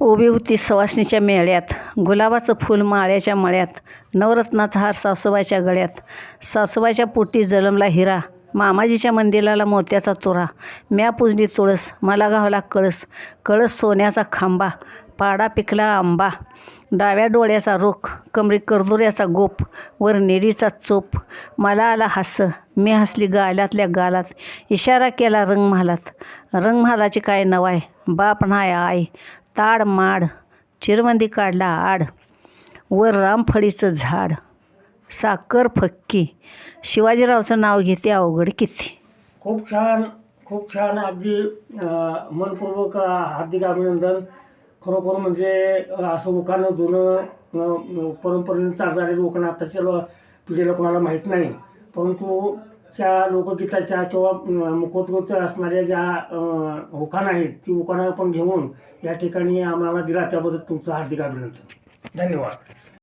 उभी होती सवासणीच्या मेळ्यात गुलाबाचं फूल माळ्याच्या मळ्यात नवरत्नाचा हार सासूबाईच्या गळ्यात. सासूबाईच्या पोटी जलमला हिरा मामाजीच्या मंदिराला मोत्याचा तुरा म्या पुजली तुळस मला गावला कळस कळस सोन्याचा खांबा पाडा पिकला आंबा डाव्या डोळ्याचा रोख कमरी करदुऱ्याचा गोप वर नेडीचा चोप मला आला हास मी हसली गाल्यातल्या गालात इशारा केला रंगमहालात रंगमहालाची काय नवाय बाप नाय आय ताड माड चिरबंदी काढला आड वर रामफळीचं झाड. साखर फक्की. शिवाजीरावचं नाव घेते अवघड किती. खूप छान खूप छान अगदी अं, मनपूर्वक अं, हार्दिक अभिनंदन. खरोखर म्हणजे अं, असं लोकांना जुनं अं, परंपरेने चालणारे लोकांना आताच्या लो- पिढीला कोणाला माहीत नाही. परंतु त्या लोकगीताच्या किंवा अं, मुखोद्गत असणाऱ्या ज्या अं, उखाणं आहेत ती उखाणं आपण घेऊन या ठिकाणी आम्हाला दिला त्याबद्दल तुमचं हार्दिक अभिनंदन. धन्यवाद.